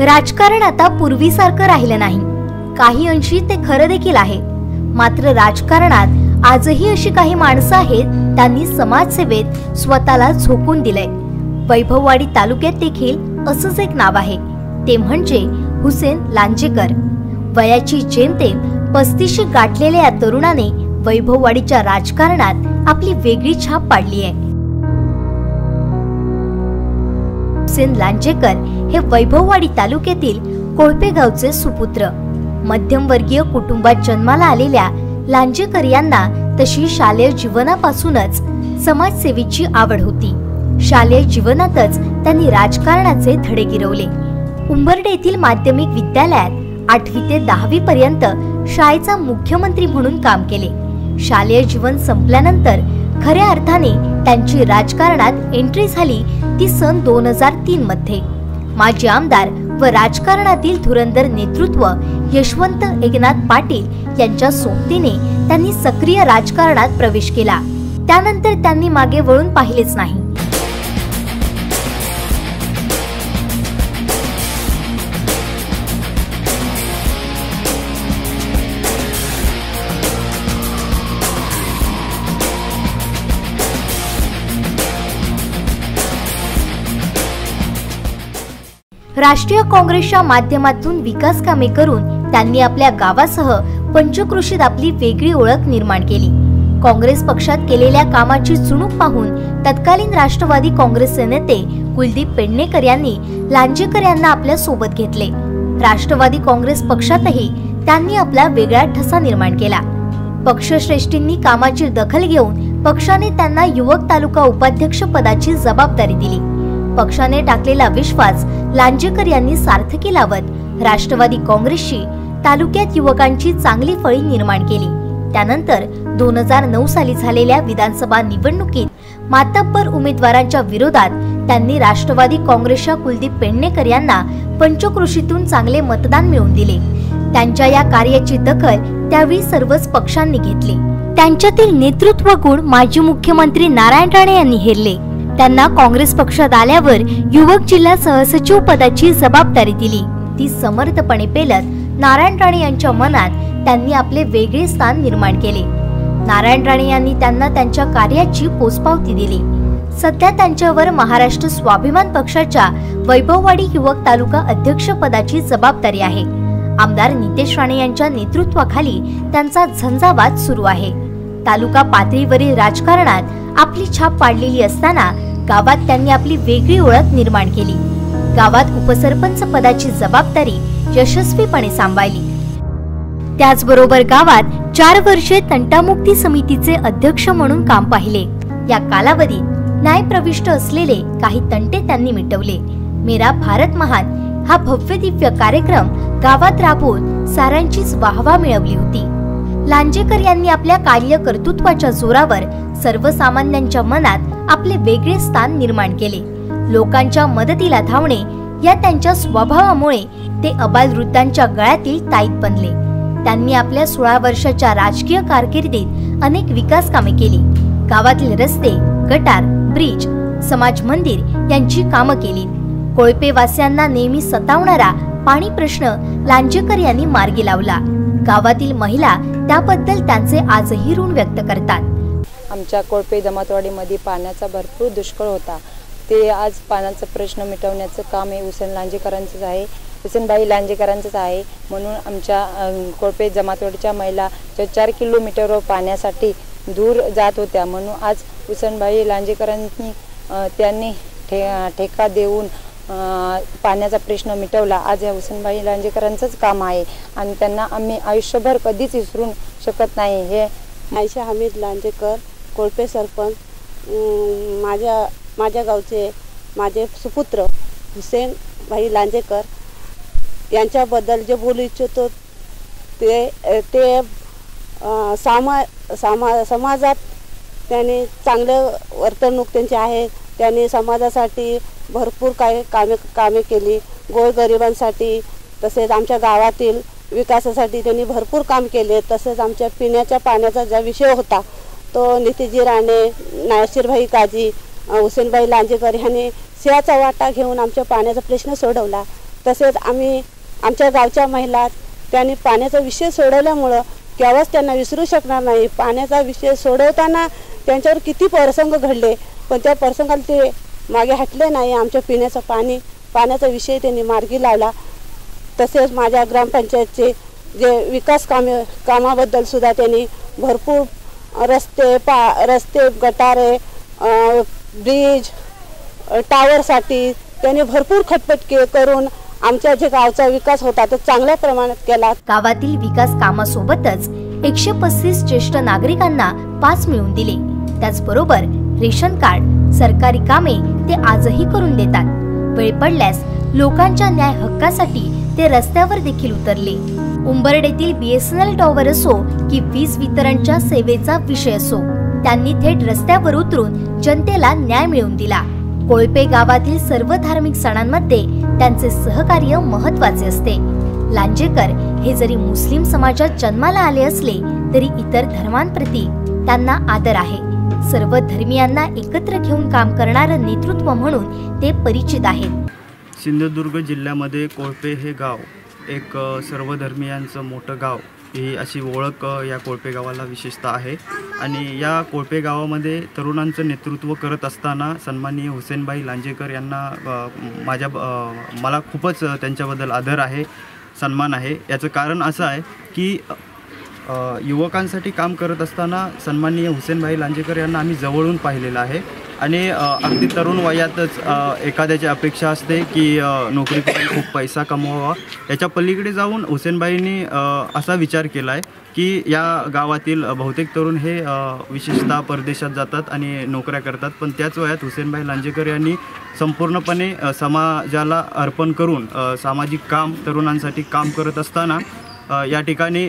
राजकारण आता पूर्वीसारखं राहिलं नाही. काही अंशी ते खरं देखील आहे. मात्र राजकारणात आजही अशी काही माणसं आहेत त्यांनी समाजसेवेत स्वतःला झोकून दिलंय. वैभववाडी तालुक्यात देखील असंच एक नाव आहे. ते म्हणजे हुसेन लांजेकर. वयाची जेमतेम पस्तीशी गाठलेल्या या तरुणाने वैभववाडीच्या राजकारणात आपली वेगळी छाप पाडली आहे हुसेन लांजेकर हे वैभववाडी तालुक्यातील कोळपे गावचे सुपुत्र. मध्यमवर्गीय कुटुंबात जन्माला आलेल्या लांजेकर यांना तशी शालेय जीवनापासूनच समाजसेवेची आवड होती. शालेय जीवनातच त्यांनी राजकारणाचे धडे गिरवले. उंबर्डे येथील माध्यमिक विद्यालयात आठवी ते दहावी पर्यंत शाळेचा मुख्यमंत्री म्हणून काम केले. शालेय जीवन संपल्यानंतर खऱ्या अर्थाने त्यांची राजकारणात एंट्री झाली ती सन दोन हजार तीन मध्ये. माजी आमदार व राजकारणातील धुरंधर नेतृत्व यशवंत एकनाथ पाटील यांच्या सोबतीने त्यांनी सक्रिय राजकारणात प्रवेश केला. त्यानंतर त्यांनी मागे वळून पाहिलेच नाही. राष्ट्रीय काँग्रेसच्या माध्यमातून विकास कामे करून त्यांनी आपल्या गावासह पंचकृषीत आपली वेगळी ओळख निर्माण केली. काँग्रेस पक्षात केलेल्या कामाची चुणूक पाहून तत्कालीन राष्ट्रवादी काँग्रेसचे नेते कुलदीप पेडणेकर यांनी लांजेकर यांना आपल्यासोबत घेतले. राष्ट्रवादी काँग्रेस पक्षातही त्यांनी आपला वेगळा ठसा निर्माण केला. पक्षश्रेष्ठींनी कामाची दखल घेऊन पक्षाने त्यांना युवक तालुका उपाध्यक्ष पदाची जबाबदारी दिली. पक्षाने टाकलेला विश्वास लांजेकर यांनी सार्थकी लावत राष्ट्रवादी काँग्रेसची तालुक्यात युवकांची चांगली फळी निर्माण केली. त्यानंतर दोन हजार नऊ साली झालेल्या विधानसभा निवडणुकीत मातब्बर उमेदवारांच्या विरोधात त्यांनी राष्ट्रवादी काँग्रेसच्या कुलदीप पेडणेकर यांना पंचकृषीतून चांगले मतदान मिळवून दिले. त्यांच्या या कार्याची दखल त्यावेळी सर्वच पक्षांनी घेतली. त्यांच्यातील नेतृत्व गुण माजी मुख्यमंत्री नारायण राणे यांनी हेरले. त्यांना काँग्रेस पक्षात आल्यावर युवक जिल्हा सहसचिव पदाची जबाबदारी दिली. ती समर्थपणे पेलत नारायण राणे यांच्या मनात त्यांनी आपले वेगळे स्थान निर्माण केले. नारायण राणे यांनी त्यांना त्यांच्या कार्याची पोचपावती दिली. सध्या त्यांच्यावर महाराष्ट्र स्वाभिमान पक्षाच्या वैभववाडी युवक तालुका अध्यक्ष पदाची जबाबदारी आहे. आमदार नितेश राणे यांच्या नेतृत्वाखाली त्यांचा झंझावात सुरू आहे. तालुका पातळीवरील राजकारणात आपली छाप पाडलेली असताना गावात त्यांनी आपली वेगळी ओळख निर्माण केली. गावात उपसरपंच पदाची जबाबदारी यशस्वीपणे सांभाळली. त्याचबरोबर गावात चार वर्षे तंटामुक्ती समितीचे अध्यक्ष म्हणून काम पाहिले. या कालावधीत न्यायप्रविष्ट असलेले काही तंटे त्यांनी मिटवले. मेरा भारत महान हा भव्य दिव्य कार्यक्रम गावात राबवून सारांचीच वाहवा मिळवली होती. लांजेकर यांनी आपल्या कार्यकर्तृत्वाच्या जोरावर सर्वसामान्यांच्या मनात आपले वेगळे स्थान निर्माण केले. लोकांच्या मदतीला धावणे या त्यांच्या स्वभावामुळे ते अबाल वृद्धांच्या गळ्यातील ताईत बनले. त्यांनी आपल्या सोळा वर्षाच्या राजकीय कारकिर्दीत अनेक विकास कामे केली. गावातील रस्ते गटार ब्रिज समाज मंदिर यांची कामं केली. कोळपेवासियांना नेहमी सतावणारा पाणी प्रश्न लांजेकर यांनी मार्गी लावला. गावातील महिला त्याबद्दल त्यांचे आजही ऋण व्यक्त करतात. आमच्या कोळपे जमातवाडीमध्ये पाण्याचा भरपूर दुष्काळ होता. ते आज पाण्याचा प्रश्न मिटवण्याचं काम हे हुसेन लांजेकरांचंच आहे. हुसेनबाई लांजेकरांचंच आहे. म्हणून आमच्या कोळपे जमातवाडीच्या महिला ज्या चार किलोमीटरवर पाण्यासाठी दूर जात होत्या. म्हणून आज हुसेनबाई लांजेकरांनी त्यांनी ठे ठेका देऊन पाण्याचा प्रश्न मिटवला. आज या हुसेनबाई लांजेकरांचंच काम आहे आणि त्यांना आम्ही आयुष्यभर कधीच विसरून शकत नाही. हे आयशा हमीद लांजेकर कोळपे सरपंच माझ्या माझ्या गावचे माझे सुपुत्र हुसेन भाई लांजेकर यांच्याबद्दल जे बोलू इच्छितो ते ते सामा सामा समाजात त्यांनी चांगलं वर्तणूक त्यांची आहे. त्यांनी समाजासाठी भरपूर काय कामे कामे केली. गोरगरिबांसाठी तसेच आमच्या गावातील विकासासाठी त्यांनी भरपूर काम केले. तसेच आमच्या पिण्याच्या पाण्याचा ज्या विषय होता तो नितीजी राणे नायशीरभाई काजी हुसेनबाई लांजेकर ह्यांनी सिंहाचा वाटा घेऊन आमच्या पाण्याचा प्रश्न सोडवला. तसेच आम्ही आमच्या गावच्या महिला त्यांनी पाण्याचा विषय सोडवल्यामुळं केव्हाच त्यांना विसरू शकणार नाही. पाण्याचा विषय सोडवताना त्यांच्यावर किती प्रसंग घडले पण त्या प्रसंगाला ते मागे हटले नाही आमच्या पिण्याचं पाणी पाण्याचा विषय त्यांनी मार्गी लावला. तसेच माझ्या ग्रामपंचायतचे जे विकास कामे कामाबद्दल सुद्धा त्यांनी भरपूर रस्ते पा रस्ते गटारे ब्रिज टावरसाठी त्यांनी भरपूर खटपट के करून आमच्या जे गावचा विकास होता तो चांगल्या प्रमाणात केला. गावातील विकास कामासोबतच एकशे पस्तीस ज्येष्ठ नागरिकांना पास मिळवून दिले. त्याचबरोबर रेशन कार्ड सरकारी कामे ते आजही करून देतात. वेळ पडल्यास लोकांच्या न्याय हक्कासाठी ते रस्त्यावर देखील उतरले. उंबरडेतील बीएसएनएल टॉवर असो की वीज वितरणच्या सेवेचा विषय असो त्यांनी थेट रस्त्यावर उतरून जनतेला न्याय मिळवून दिला. कोळपे गावातील सर्व धार्मिक सणांमध्ये त्यांचे सहकार्य महत्त्वाचे असते. लांजेकर हे जरी मुस्लिम समाजात जन्माला आले असले तरी इतर धर्मांप्रती त्यांना आदर आहे. सर्व धर्मियांना एकत्र घेऊन काम करणारं नेतृत्व म्हणून ते परिचित आहेत. सिंधुदुर्ग जिल्ह्यामध्ये कोळपे हे गाव एक सर्व धर्मियांचं मोठं गाव ही अशी ओळख या कोळपे गावाला विशेषतः आहे. आणि या कोळपे गावामध्ये तरुणांचं नेतृत्व करत असताना सन्माननीय हुसेनबाई लांजेकर यांना माझ्या मला खूपच त्यांच्याबद्दल आदर आहे सन्मान आहे. याचं कारण असं आहे की युवकांसाठी काम करत असताना सन्माननीय हुसेनभाई लांजेकर यांना आम्ही जवळून पाहिलेलं आहे. आणि अगदी तरुण वयातच एखाद्याची अपेक्षा असते की नोकरी करून खूप पैसा कमवावा. याच्या पलीकडे जाऊन हुसेनबाईंनी असा विचार केला आहे की या गावातील बहुतेक तरुण हे विशेषतः परदेशात जातात आणि नोकऱ्या करतात. पण त्याच वयात हुसेनभाई लांजेकर यांनी संपूर्णपणे समाजाला अर्पण करून सामाजिक काम तरुणांसाठी काम करत असताना या ठिकाणी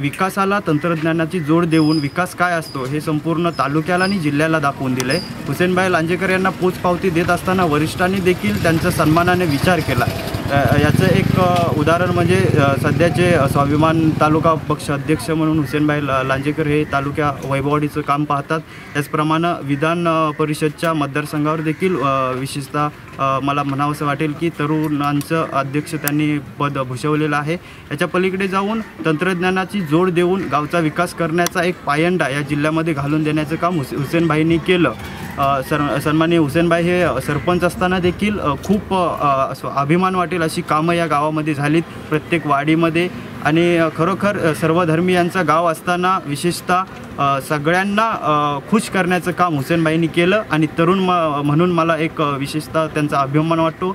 विकासाला तंत्रज्ञानाची जोड देऊन विकास काय असतो हे संपूर्ण तालुक्याला आणि जिल्ह्याला दाखवून दिलं आहे हुसेनभाई लांजेकर यांना पोचपावती देत असताना वरिष्ठांनी देखील त्यांचा सन्मानाने विचार केला. याचं एक उदाहरण म्हणजे सध्याचे स्वाभिमान तालुका पक्ष अध्यक्ष म्हणून हुसेनभाई ला- लांजेकर हे तालुक्या वैभववाडीचं काम पाहतात. त्याचप्रमाणे विधान परिषदच्या मतदारसंघावर देखील विशेषतः मला म्हणावंसं वाटेल की तरुणांचं अध्यक्ष त्यांनी पद भूषवलेलं आहे. याच्या पलीकडे जाऊन तंत्रज्ञानाची जोड देऊन गावचा विकास करण्याचा एक पायंडा या जिल्ह्यामध्ये घालून देण्याचं काम हुसे हुसेनभाईंनी केलं. सर सन्माननीय हुसेनबाई हे सरपंच असताना देखील खूप असं अभिमान वाटेल अशी कामं या गावामध्ये झालीत प्रत्येक वाडीमध्ये. आणि खरोखर सर्वधर्मीयांचा गाव असताना विशेषतः सगळ्यांना खुश करण्याचं काम हुसेनबाईंनी केलं. आणि तरुण म म्हणून मला एक विशेषतः त्यांचा अभिमान वाटतो.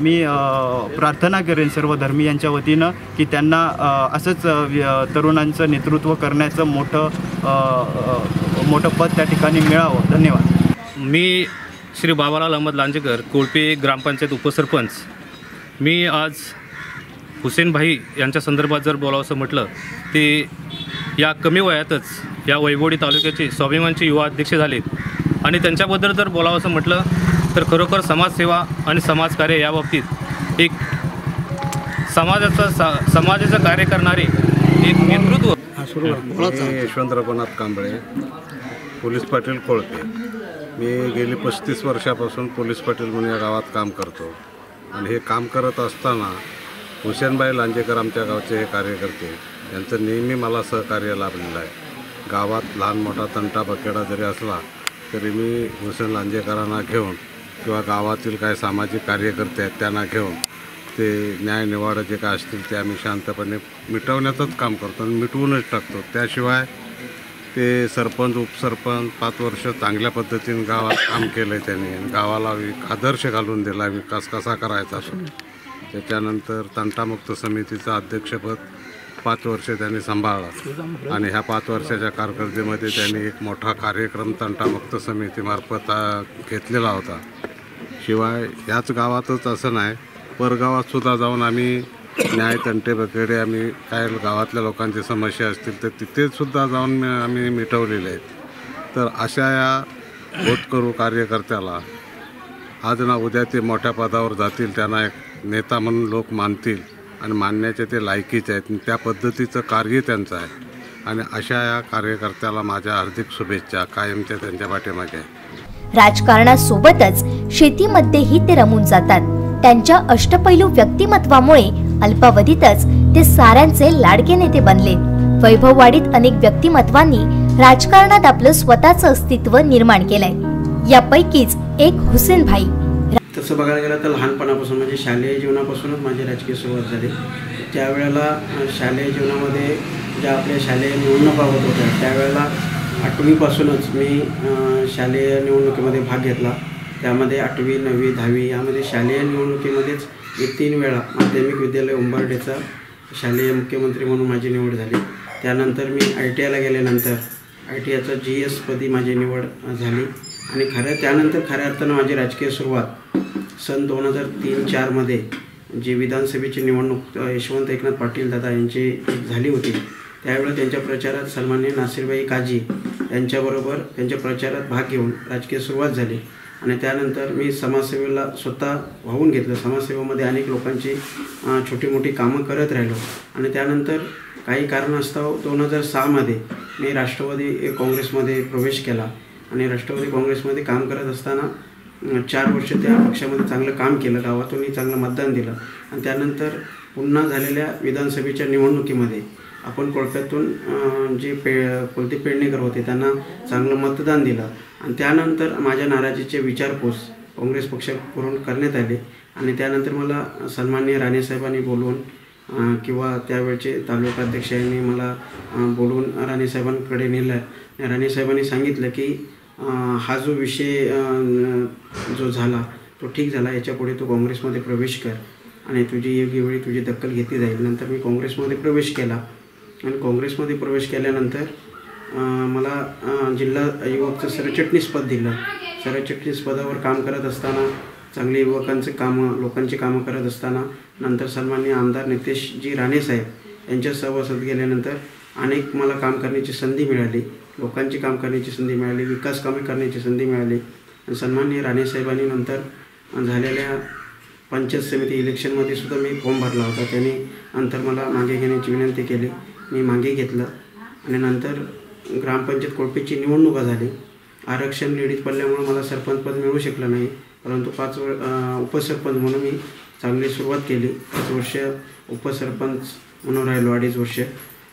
मी प्रार्थना करेन सर्व धर्मीयांच्या वतीनं की त्यांना असंच तरुणांचं नेतृत्व करण्याचं मोठं मोठं पद त्या ठिकाणी मिळावं. धन्यवाद. मी श्री बाबालाल अहमद लांजेकर कोळपे ग्रामपंचायत उपसरपंच. मी आज हुसेनभाई यांच्या संदर्भात जर बोलावंसं म्हटलं ते या कमी वयातच या वैभवडी तालुक्याचे स्वाभिमानचे युवा अध्यक्ष झालेत. आणि त्यांच्याबद्दल जर बोलावंसं म्हटलं तर खरोखर समाजसेवा आणि समाजकार्य याबाबतीत एक समाजाचं सा समाजाचं कार्य करणारे एक नेतृत्व मी यशवंत रघुनाथ कांबळे पोलीस पाटील कोळपे. मी गेली पस्तीस वर्षापासून पोलीस पाटील म्हणून या गावात काम करतो. आणि हे काम करत असताना हुसेनबाई लांजेकर आमच्या गावचे हे कार्यकर्ते यांचं नेहमी मला सहकार्य लाभलेलं आहे. गावात लहान मोठा तंटा बकेडा जरी असला तरी मी हुसेन लांजेकरांना घेऊन किंवा गावातील काय सामाजिक कार्यकर्ते आहेत त्यांना घेऊन ते न्याय निवाडा जे काय असतील ते आम्ही शांतपणे मिटवण्याचंच काम करतो आणि मिटवूनच टाकतो. त्याशिवाय ते सरपंच उपसरपंच पाच वर्ष चांगल्या पद्धतीने गावात काम केलं आहे त्यांनी गावाला एक आदर्श घालून दिला विकास कसा करायचा त्याच्यानंतर तंटामुक्त समितीचं अध्यक्षपद पाच वर्ष त्यांनी सांभाळलं. आणि ह्या पाच वर्षाच्या कारकिर्दीमध्ये त्यांनी एक मोठा कार्यक्रम तंटामुक्त समितीमार्फत घेतलेला होता. शिवाय याच गावातच असं नाही परगावात सुद्धा जाऊन आम्ही न्याय तंटे वगैरे आम्ही काय गावातल्या लोकांची समस्या असतील तर तिथेसुद्धा जाऊन आम्ही मिटवलेले आहेत. तर अशा या होतकरू कार्यकर्त्याला आज ना उद्या ते मोठ्या पदावर जातील त्यांना एक नेता म्हणून लोक मानतील आणि मानण्याचे ते लायकीचे आहेत त्या पद्धतीचं कार्य त्यांचं आहे. आणि अशा या कार्यकर्त्याला माझ्या हार्दिक शुभेच्छा कायमच्या त्यांच्या पाठीमागे राजकारणासोबतच शेतीमध्येही ते रमून जातात. त्यांच्या अष्टपैलू व्यक्तिमत्वामुळे अल्पावधीतच ते साऱ्यांचे लाडके नेते बनले. वैभववाडीत अनेक व्यक्तिमत्वांनी राजकारणात आपलं स्वतःचं अस्तित्व निर्माण केलंय. यापैकीच एक हुसेन भाई. तसं बघायला गेलं तर लहानपणापासून म्हणजे शालेय जीवनापासूनच माझी राजकीय सुरुवात झाली. त्यावेळेला शालेय जीवनामध्ये ज्या आपल्या शालेय निवडणुका होत होत्या त्यावेळेला आठवीपासूनच मी शालेय निवडणुकीमध्ये भाग घेतला. त्यामध्ये आठवी नववी दहावी यामध्ये शालेय निवडणुकीमध्येच मी तीन वेळा माध्यमिक विद्यालय उंबरडेचा शालेय मुख्यमंत्री म्हणून माझी निवड झाली. त्यानंतर मी आय टी आयला गेल्यानंतर आय टी आयचा जी एसपदी माझी निवड झाली. आणि खऱ्या त्यानंतर खऱ्या अर्थानं माझी राजकीय सुरुवात सन दोन हजार तीन चारमध्ये जी विधानसभेची निवडणूक यशवंत एकनाथ पाटील दादा यांची झाली होती. त्यावेळेला त्यांच्या प्रचारात सन्मान्य नासिरबाई काजी यांच्याबरोबर त्यांच्या प्रचारात भाग घेऊन राजकीय सुरुवात झाली. आणि त्यानंतर मी समाजसेवेला स्वतः वाहून घेतलं. समाजसेवेमध्ये अनेक लोकांची छोटी मोठी कामं करत राहिलो. आणि त्यानंतर काही कारणास्तव दोन हजार सहामध्ये मी राष्ट्रवादी काँग्रेसमध्ये प्रवेश केला. आणि राष्ट्रवादी काँग्रेसमध्ये काम करत असताना चार वर्ष त्या पक्षामध्ये चांगलं काम केलं. गावातूनही चांगलं मतदान दिलं. आणि त्यानंतर पुन्हा झालेल्या विधानसभेच्या निवडणुकीमध्ये आपण कोळप्यातून जे पे कुलदीप पेडणेकर होते त्यांना चांगलं मतदान दिलं. आणि त्यानंतर माझ्या नाराजीचे विचारपूस काँग्रेस पक्षाकडून करण्यात आले. आणि त्यानंतर मला सन्माननीय राणेसाहेबांनी बोलवून किंवा त्यावेळचे तालुकाध्यक्षांनी मला बोलवून राणेसाहेबांकडे नेलं. आणि राणेसाहेबांनी सांगितलं की हा जो विषय जो झाला तो ठीक झाला याच्यापुढे तू काँग्रेसमध्ये प्रवेश कर. आणि तुझी योग्य वेळी तुझी दखल घेतली जाईल. नंतर मी काँग्रेसमध्ये प्रवेश केला. आणि काँग्रेसमध्ये प्रवेश केल्यानंतर मला जिल्हा युवकचं सरचिटणीस पद दिलं. सरचिटणीस पदावर काम करत असताना चांगले युवकांचे कामं लोकांची कामं करत असताना नंतर सन्मान्य आमदार नितेशजी राणेसाहेब यांच्या सहवासात गेल्यानंतर अनेक मला काम करण्याची संधी मिळाली. लोकांची काम करण्याची संधी मिळाली विकास कामे करण्याची संधी मिळाली. आणि सन्माननीय राणेसाहेबांनी नंतर झालेल्या पंचायत समिती इलेक्शनमध्ये सुद्धा मी फॉर्म भरला होता. त्यांनी नंतर मला मागे घेण्याची विनंती केली. मी मागे घेतलं. आणि नंतर ग्रामपंचायत कोळपेची निवडणुका झाली. आरक्षण लेडीज पडल्यामुळं मला सरपंच पद मिळू शकलं नाही. परंतु पाच वर अं, उपसरपंच म्हणून मी चांगली सुरुवात केली. पाच वर्ष उपसरपंच म्हणून राहिलो अडीच वर्ष.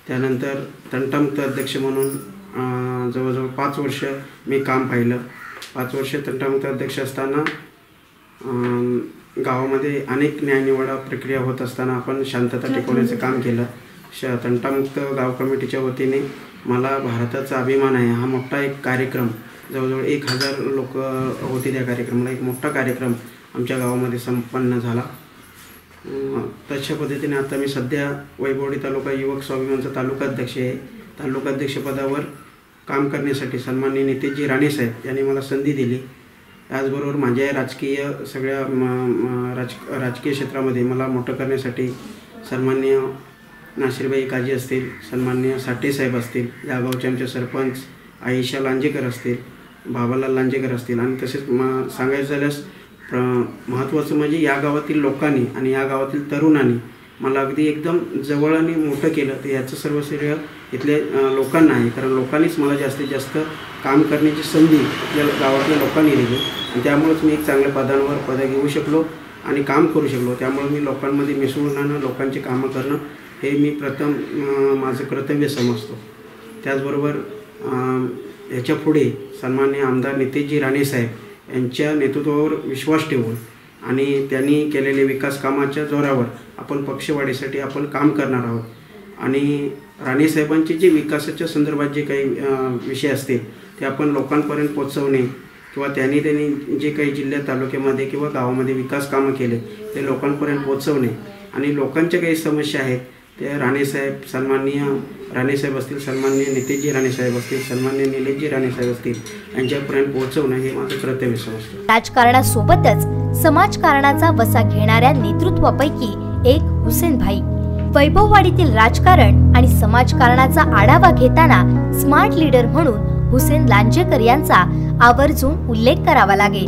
त्यानंतर तंटामुक्त अध्यक्ष म्हणून जवळजवळ पाच वर्ष मी काम पाहिलं. पाच वर्ष तंटामुक्त अध्यक्ष असताना गावामध्ये अनेक न्यायनिवाडा प्रक्रिया होत असताना आपण शांतता टिकवण्याचं काम केलं. श तंटामुक्त गाव कमिटीच्या वतीने मला भारताचा अभिमान आहे. हा मोठा एक कार्यक्रम. जवळजवळ एक हजार लोक होते त्या कार्यक्रमाला. एक मोठा कार्यक्रम आमच्या गावामध्ये संपन्न झाला. तशा पद्धतीने आता मी सध्या वैभवडी तालुका युवक स्वाभिमानचा तालुकाध्यक्ष आहे. तालुकाध्यक्षपदावर काम करण्यासाठी सन्माननीय राणे राणेसाहेब यांनी मला संधी दिली. त्याचबरोबर माझ्या राजकीय सगळ्या म- राज राजकीय क्षेत्रामध्ये मला मोठं करण्यासाठी सन्माननीय नाशिरबाई काजी असतील सन्माननीय साठेसाहेब असतील या गावचे आमचे सरपंच आईशा लांजेकर असतील बाबालाल लांजेकर असतील. आणि तसेच म सांगायचं झाल्यास प्र महत्त्वाचं म्हणजे या गावातील लोकांनी आणि या गावातील तरुणांनी मला अगदी एकदम जवळ आणि मोठं केलं. तर याचं सर्व श्रेय इथल्या लोकांना आहे. कारण लोकांनीच मला जास्तीत जास्त काम करण्याची संधी या गावातल्या लोकांनी दिली. आणि त्यामुळेच मी एक चांगल्या पदांवर पदं घेऊ शकलो आणि काम करू शकलो. त्यामुळे मी लोकांमध्ये मिसळून आणणं लोकांची कामं करणं हे मी प्रथम माझं कर्तव्य समजतो. त्याचबरोबर ह्याच्या पुढे सन्मान्य आमदार नितेशजी राणेसाहेब यांच्या नेतृत्वावर विश्वास ठेवून आणि त्यांनी केलेले विकास कामाच्या जोरावर आपण पक्षवाढीसाठी आपण काम करणार आहोत. आणि राणेसाहेबांचे जे विकासाच्या संदर्भात जे काही विषय असतील ते आपण लोकांपर्यंत पोचवणे किंवा त्यांनी त्यांनी जे काही जिल्ह्यात तालुक्यामध्ये किंवा गावामध्ये विकास कामं केले ते लोकांपर्यंत पोचवणे आणि लोकांच्या काही समस्या आहेत ते राणेसाहेब सन्माननीय राणेसाहेब असतील सन्माननीय नितेशजी राणेसाहेब असतील सन्माननीय निलेशजी राणेसाहेब असतील यांच्यापर्यंत पोहोचवणं हे माझं कर्तव्य समजतं. राजकारणासोबतच समाजकारणाचा वसा घेणाऱ्या नेतृत्वापैकी एक हुसेन भाई वैभववाडीतील राजकारण आणि समाजकारणाचा आढावा घेताना स्मार्ट लीडर म्हणून हुसेन लांजेकर यांचा आवर्जून उल्लेख करावा लागेल.